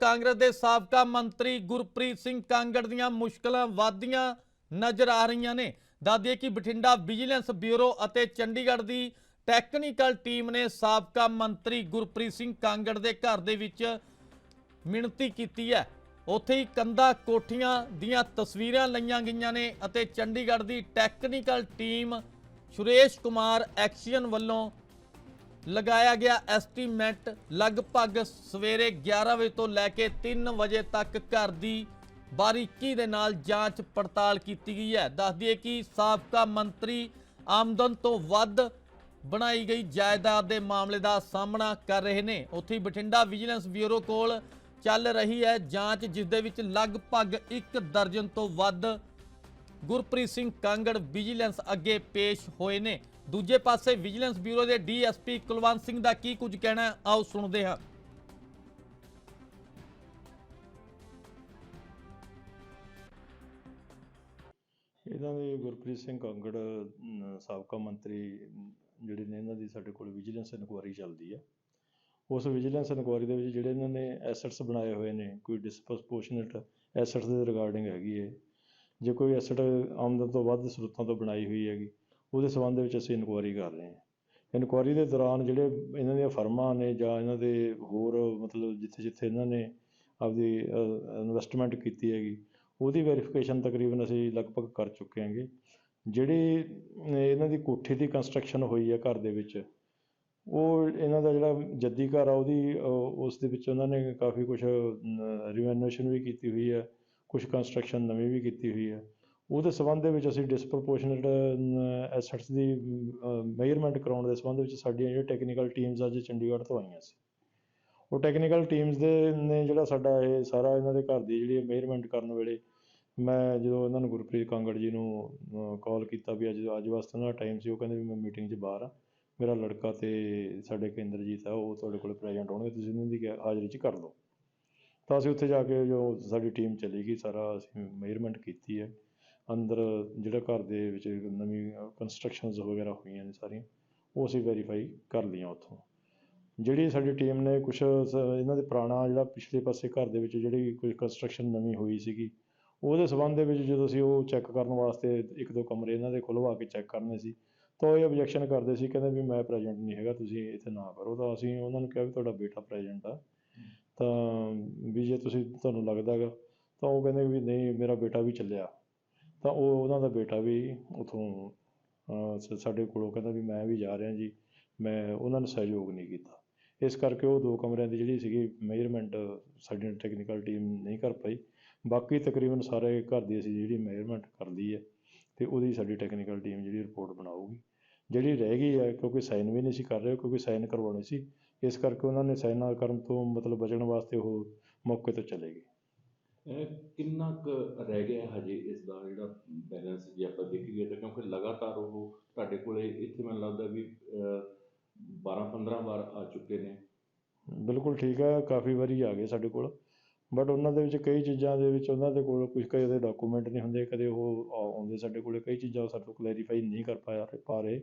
ਕਾਂਗਰਸ ਦੇ ਸਾਬਕਾ ਮੰਤਰੀ ਗੁਰਪ੍ਰੀਤ ਸਿੰਘ ਕਾਂਗੜ ਦੀਆਂ ਮੁਸ਼ਕਲਾਂ ਵਧਦੀਆਂ ਨਜ਼ਰ ਆ ਰਹੀਆਂ ਨੇ। ਦੱਸਦੀਏ ਕਿ ਬਠਿੰਡਾ ਵਿਜੀਲੈਂਸ ਬਿਊਰੋ ਅਤੇ ਚੰਡੀਗੜ੍ਹ ਦੀ ਟੈਕਨੀਕਲ ਟੀਮ ਨੇ ਸਾਬਕਾ ਮੰਤਰੀ ਗੁਰਪ੍ਰੀਤ ਸਿੰਘ ਕਾਂਗੜ ਦੇ ਘਰ ਦੇ ਵਿੱਚ ਮਿਹਨਤੀ ਕੀਤੀ ਹੈ। ਉੱਥੇ ਹੀ ਕੰਦਾ ਕੋਠੀਆਂ ਦੀਆਂ ਤਸਵੀਰਾਂ ਲਈਆਂ ਗਈਆਂ ਨੇ ਅਤੇ ਚੰਡੀਗੜ੍ਹ ਦੀ technical team Suresh Kumar XEN ਵੱਲੋਂ ਲਗਾਇਆ ਗਿਆ ਐਸਟੀਮੇਟ ਲਗਭਗ ਸਵੇਰੇ 11 ਵਜੇ ਤੋਂ ਲੈ ਕੇ 3 ਵਜੇ ਤੱਕ ਘਰ ਦੀ ਬਾਰੀਕੀ ਦੇ ਨਾਲ ਜਾਂਚ ਪੜਤਾਲ ਕੀਤੀ ਗਈ ਹੈ। ਦੱਸ ਦਈਏ ਕਿ ਸਾਬਕਾ ਮੰਤਰੀ ਆਮਦਨ ਤੋਂ ਵੱਧ ਬਣਾਈ ਗਈ ਜਾਇਦਾਦ ਦੇ ਮਾਮਲੇ ਦਾ ਸਾਹਮਣਾ ਕਰ ਰਹੇ ਨੇ। ਉੱਥੇ ਬਠਿੰਡਾ ਵਿਜੀਲੈਂਸ ਬਿਊਰੋ ਕੋਲ ਚੱਲ ਰਹੀ ਹੈ ਜਾਂਚ, ਜਿਸ ਦੇ ਵਿੱਚ ਲਗਭਗ 1 ਦਰਜਨ ਤੋਂ ਵੱਧ ਗੁਰਪ੍ਰੀਤ ਸਿੰਘ ਕਾਂਗੜ ਵਿਜੀਲੈਂਸ ਅੱਗੇ ਪੇਸ਼ ਹੋਏ ਨੇ। ਦੂਜੇ ਪਾਸੇ ਵਿਜੀਲੈਂਸ ਬਿਊਰੋ ਦੇ ਡੀਐਸਪੀ ਕੁਲਵੰਤ ਸਿੰਘ ਦਾ ਕੀ ਕੁਝ ਕਹਿਣਾ ਆਓ ਸੁਣਦੇ ਹਾਂ। ਇਹਨਾਂ ਦੇ ਗੁਰਪ੍ਰੀਤ ਸਿੰਘ ਕਾਂਗੜ ਸਾਬਕਾ ਮੰਤਰੀ, ਜਿਹੜੇ ਨੇ ਇਹਨਾਂ ਦੀ ਸਾਡੇ ਕੋਲ ਵਿਜੀਲੈਂਸ ਇਨਕੁਆਇਰੀ ਚੱਲਦੀ ਹੈ ਉਸ ਵਿਜੀਲੈਂਸ ਇਨਕੁਆਇਰੀ ਦੇ ਵਿੱਚ ਜਿਹੜੇ ਇਹਨਾਂ ਨੇ ਐਸੈਟਸ ਬਣਾਏ ਹੋਏ ਨੇ, ਕੋਈ ਡਿਸਪੋਰਸ਼ਨੇਟ ਐਸੈਟਸ ਦੇ ਰਿਗਾਰਡਿੰਗ ਹੈਗੀ ਹੈ ਜੇ ਕੋਈ ਐਸੈਟ ਆਮਦਨ ਤੋਂ ਵੱਧ ਸਰੋਤਾਂ ਤੋਂ ਬਣਾਈ ਹੋਈ ਹੈਗੀ ਉਹਦੇ ਸੰਬੰਧ ਵਿੱਚ ਅਸੀਂ ਇਨਕੁਆਇਰੀ ਕਰ ਰਹੇ ਹਾਂ। ਇਨਕੁਆਇਰੀ ਦੇ ਦੌਰਾਨ ਜਿਹੜੇ ਇਹਨਾਂ ਦੀਆਂ ਫਰਮਾਂ ਨੇ ਜਾਂ ਇਹਨਾਂ ਦੇ ਹੋਰ ਮਤਲਬ ਜਿੱਥੇ ਜਿੱਥੇ ਇਹਨਾਂ ਨੇ ਆਪਦੀ ਇਨਵੈਸਟਮੈਂਟ ਕੀਤੀ ਹੈਗੀ, ਉਹਦੀ ਵੈਰੀਫਿਕੇਸ਼ਨ ਤਕਰੀਬਨ ਅਸੀਂ ਲਗਭਗ ਕਰ ਚੁੱਕੇ ਹਾਂਗੇ। ਜਿਹੜੀ ਇਹਨਾਂ ਦੀ ਕੋਠੀ ਦੀ ਕੰਸਟਰਕਸ਼ਨ ਹੋਈ ਹੈ ਘਰ ਦੇ ਵਿੱਚ, ਉਹ ਇਹਨਾਂ ਦਾ ਜਿਹੜਾ ਜੱਦੀ ਘਰ ਆ, ਉਹਦੀ ਉਸ ਦੇ ਵਿੱਚ ਉਹਨਾਂ ਨੇ ਕਾਫੀ ਕੁਝ ਰਿਨੋਵੇਸ਼ਨ ਵੀ ਕੀਤੀ ਹੋਈ ਹੈ ਕੁਝ ਕੰਸਟਰਕਸ਼ਨ ਨਵੀਂ ਵੀ ਕੀਤੀ ਹੋਈ ਹੈ। ਉਹਦੇ ਸੰਬੰਧ ਦੇ ਵਿੱਚ ਅਸੀਂ ਡਿਸਪ੍ਰੋਪੋਰਸ਼ਨੇਟ ਐਸੈਟਸ ਦੀ ਮੇਜਰਮੈਂਟ ਕਰਾਉਣ ਦੇ ਸੰਬੰਧ ਵਿੱਚ ਸਾਡੀਆਂ ਜਿਹੜੀਆਂ ਟੈਕਨੀਕਲ ਟੀਮਸ ਅੱਜ ਚੰਡੀਗੜ੍ਹ ਤੋਂ ਆਈਆਂ ਸੀ। ਉਹ ਟੈਕਨੀਕਲ ਟੀਮਸ ਦੇ ਨੇ ਜਿਹੜਾ ਸਾਡਾ ਇਹ ਸਾਰਾ ਇਹਨਾਂ ਦੇ ਘਰ ਦੀ ਜਿਹੜੀ ਮੇਜਰਮੈਂਟ ਕਰਨ ਵੇਲੇ ਮੈਂ ਜਦੋਂ ਇਹਨਾਂ ਨੂੰ ਗੁਰਪ੍ਰੀਤ ਕਾਂਗੜ ਜੀ ਨੂੰ ਕਾਲ ਕੀਤਾ ਵੀ ਅੱਜ ਅੱਜ ਵਾਸਤੇ ਉਹਨਾਂ ਦਾ ਟਾਈਮ ਸੀ, ਉਹ ਕਹਿੰਦੇ ਵੀ ਮੈਂ ਮੀਟਿੰਗ 'ਚ ਬਾਹਰ ਆ। ਮੇਰਾ ਲੜਕਾ ਤੇ ਸਾਡੇ ਕੇਂਦਰਜੀਤ ਆ, ਉਹ ਤੁਹਾਡੇ ਕੋਲ ਪ੍ਰੈਜ਼ੈਂਟ ਹੋਣਗੇ, ਤੁਸੀਂ ਇਹਨਾਂ ਦੀ ਗਾ- ਹਾਜ਼ਰੀ 'ਚ ਕਰ ਲਓ। ਤਾਂ ਅਸੀਂ ਉੱਥੇ ਜਾ ਕੇ ਜੋ ਸਾਡੀ ਟੀਮ ਚਲੀ ਗਈ, ਸਾਰਾ ਅਸੀਂ ਮੇਜਰਮੈਂਟ ਕੀਤੀ ਹੈ। ਅੰਦਰ ਜਿਹੜਾ ਘਰ ਦੇ ਵਿੱਚ ਨਵੀਂ ਕੰਸਟਰਕਸ਼ਨਸ ਵਗੈਰਾ ਹੋਈਆਂ ਨੇ ਸਾਰੀਆਂ, ਉਹ ਅਸੀਂ ਵੈਰੀਫਾਈ ਕਰ ਲਈਆਂ ਉੱਥੋਂ। ਜਿਹੜੀ ਸਾਡੀ ਟੀਮ ਨੇ ਕੁਛ ਸ, ਇਹਨਾਂ ਦੇ ਪੁਰਾਣਾ ਜਿਹੜਾ ਪਿਛਲੇ ਪਾਸੇ ਘਰ ਦੇ ਵਿੱਚ ਜਿਹੜੀ ਕੋਈ ਕੰਸਟਰਕਸ਼ਨ ਨਵੀਂ ਹੋਈ ਸੀਗੀ, ਉਹਦੇ ਸੰਬੰਧ ਦੇ ਵਿੱਚ ਜਦੋਂ ਅਸੀਂ ਉਹ ਚੈੱਕ ਕਰਨ ਵਾਸਤੇ ਇੱਕ ਦੋ ਕਮਰੇ ਇਹਨਾਂ ਦੇ ਖੁਲਵਾ ਕੇ ਚੈੱਕ ਕਰਨੇ ਸੀ, ਤਾਂ ਉਹ ਇਹ ਆਬਜੈਕਸ਼ਨ ਕਰਦੇ ਸੀ, ਕਹਿੰਦੇ ਵੀ ਮੈਂ ਪ੍ਰੈਜ਼ੈਂਟ ਨਹੀਂ ਹੈਗਾ, ਤੁਸੀਂ ਇੱਥੇ ਨਾ ਕਰੋ। ਤਾਂ ਅਸੀਂ ਉਹਨਾਂ ਨੂੰ ਕਿਹਾ ਵੀ ਤੁਹਾਡਾ ਬੇਟਾ ਪ੍ਰੈਜ਼ੈਂਟ ਆ। ਤਾਂ ਵੀ ਜੇ ਤੁਸੀਂ, ਤੁਹਾਨੂੰ ਲੱਗਦਾ ਹੈਗਾ, ਤਾਂ ਉਹ ਕਹਿੰਦੇ ਵੀ ਨਹੀਂ, ਮੇਰਾ ਬੇਟਾ ਵੀ ਚੱਲਿਆ। ਤਾਂ ਉਹ ਉਹਨਾਂ ਦਾ ਬੇਟਾ ਵੀ ਉੱਥੋਂ ਸ, ਸਾਡੇ ਕੋਲੋਂ ਕਹਿੰਦਾ ਵੀ ਮੈਂ ਵੀ ਜਾ ਰਿਹਾ ਜੀ, ਮੈਂ ਉਹਨਾਂ ਨੇ ਸਹਿਯੋਗ ਨਹੀਂ ਕੀਤਾ। ਇਸ ਕਰਕੇ ਉਹ ਦੋ ਕਮਰਿਆਂ ਦੀ ਜਿਹੜੀ ਸੀਗੀ ਮੇਜਰਮੈਂਟ ਸਾਡੀ ਟੈਕਨੀਕਲ ਟੀਮ ਨਹੀਂ ਕਰ ਪਾਈ। ਬਾਕੀ ਤਕਰੀਬਨ ਸਾਰੇ ਘਰ ਦੀ ਅਸੀਂ ਜਿਹੜੀ ਮੇਜਰਮੈਂਟ ਕਰ ਲਈ ਹੈ ਅਤੇ ਉਹਦੀ ਸਾਡੀ ਟੈਕਨੀਕਲ ਟੀਮ ਜਿਹੜੀ ਰਿਪੋਰਟ ਬਣਾਊਗੀ। ਜਿਹੜੀ ਰਹਿ ਗਈ ਹੈ, ਕਿਉਂਕਿ ਸਾਈਨ ਵੀ ਨਹੀਂ ਸੀ ਕਰ ਰਹੇ, ਕਿਉਂਕਿ ਸਾਈਨ ਕਰਵਾਉਣੇ ਸੀ। ਇਸ ਕਰਕੇ ਉਹਨਾਂ ਨੇ ਸਾਈਨ ਨਾ ਕਰਨ ਤੋਂ ਮਤਲਬ ਬਚਣ ਵਾਸਤੇ ਉਹ ਮੌਕੇ ਤੋਂ ਚਲੇ ਗਏ। ਕਿੰਨਾ ਕੁ ਰਹਿ ਗਿਆ ਹਜੇ ਇਸ ਦਾ ਜਿਹੜਾ ਬੈਲੈਂਸ ਜੇ ਆਪਾਂ ਦੇਖੀਏ ਤਾਂ ਕਿਉਂਕਿ ਲਗਾਤਾਰ ਉਹ ਤੁਹਾਡੇ ਕੋਲੇ ਇੱਥੇ ਮੈਨੂੰ ਲੱਗਦਾ ਵੀ 12 15 ਵਾਰ ਆ ਚੁੱਕੇ ਨੇ। ਬਿਲਕੁਲ ਠੀਕ ਹੈ, ਕਾਫੀ ਵਾਰੀ ਆ ਗਏ ਸਾਡੇ ਕੋਲ। ਬਟ ਉਹਨਾਂ ਦੇ ਵਿੱਚ ਕਈ ਚੀਜ਼ਾਂ ਦੇ ਵਿੱਚ ਉਹਨਾਂ ਦੇ ਕੋਲ ਕੁਝ ਕਈ ਉਹਦੇ ਡਾਕੂਮੈਂਟ ਨਹੀਂ ਹੁੰਦੇ, ਕਦੇ ਉਹ ਆਉਂਦੇ ਸਾਡੇ ਕੋਲੇ। ਕਈ ਚੀਜ਼ਾਂ ਉਹ ਸਾਡੇ ਤੋਂ ਕਲੈਰੀਫਾਈ ਨਹੀਂ ਕਰ ਪਾਇਆ ਪਾ ਰਹੇ।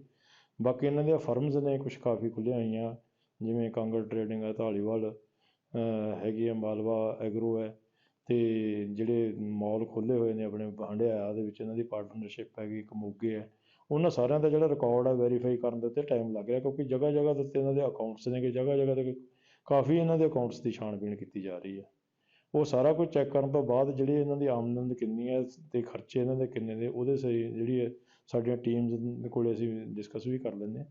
ਬਾਕੀ ਇਹਨਾਂ ਦੀਆਂ ਫਰਮਸ ਨੇ ਕੁਝ ਕਾਫੀ ਖੁੱਲ੍ਹੀਆਂ ਹੋਈਆਂ, ਜਿਵੇਂ ਕਾਂਗੜ ਟਰੇਡਿੰਗ ਹੈ, ਧਾਲੀਵਾਲ ਹੈਗੀ ਹੈ, ਮਾਲਵਾ, ਐਗਰੋ ਹੈ। ਅਤੇ ਜਿਹੜੇ ਮਾਲ ਖੋਲ੍ਹੇ ਹੋਏ ਨੇ ਆਪਣੇ ਹੰਡਿਆਇਆ ਦੇ ਵਿੱਚ ਇਹਨਾਂ ਦੀ ਪਾਰਟਨਰਸ਼ਿਪ ਹੈਗੀ, ਇੱਕ ਮੋਗੇ ਹੈ। ਉਹਨਾਂ ਸਾਰਿਆਂ ਦਾ ਜਿਹੜਾ ਰਿਕਾਰਡ ਹੈ ਵੈਰੀਫਾਈ ਕਰਨ ਦੇ ਉੱਤੇ ਟਾਈਮ ਲੱਗ ਰਿਹਾ, ਕਿਉਂਕਿ ਜਗ੍ਹਾ ਜਗ੍ਹਾ ਦੇ ਉੱਤੇ ਇਹਨਾਂ ਦੇ ਅਕਾਊਂਟਸ ਨੇਗੇ ਜਗ੍ਹਾ ਜਗ੍ਹਾ ਤੇ ਕਾਫੀ ਇਹਨਾਂ ਦੇ ਅਕਾਊਂਟਸ ਦੀ ਛਾਣਬੀਣ ਕੀਤੀ ਜਾ ਰਹੀ ਹੈ। ਉਹ ਸਾਰਾ ਕੁਝ ਚੈੱਕ ਕਰਨ ਤੋਂ ਬਾਅਦ ਜਿਹੜੀ ਇਹਨਾਂ ਦੀ ਆਮਦਨ ਕਿੰਨੀ ਹੈ ਅਤੇ ਖਰਚੇ ਇਹਨਾਂ ਦੇ ਕਿੰਨੇ ਨੇ, ਉਹਦੇ ਸਹੀ ਜਿਹੜੀ ਹੈ ਸਾਡੀਆਂ ਟੀਮਸ ਕੋਲ ਅਸੀਂ ਡਿਸਕਸ ਵੀ ਕਰ ਲੈਂਦੇ ਹਾਂ।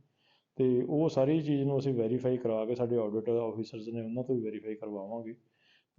ਤੇ ਉਹ ਸਾਰੀ ਚੀਜ਼ ਨੂੰ ਅਸੀਂ ਵੈਰੀਫਾਈ ਕਰਾ ਕੇ ਸਾਡੇ ਆਡਿਟ ਆਫੀਸਰਸ ਨੇ ਉਹਨਾਂ ਤੋਂ ਵੀ ਵੈਰੀਫਾਈ ਕਰਵਾਵਾਂਗੇ।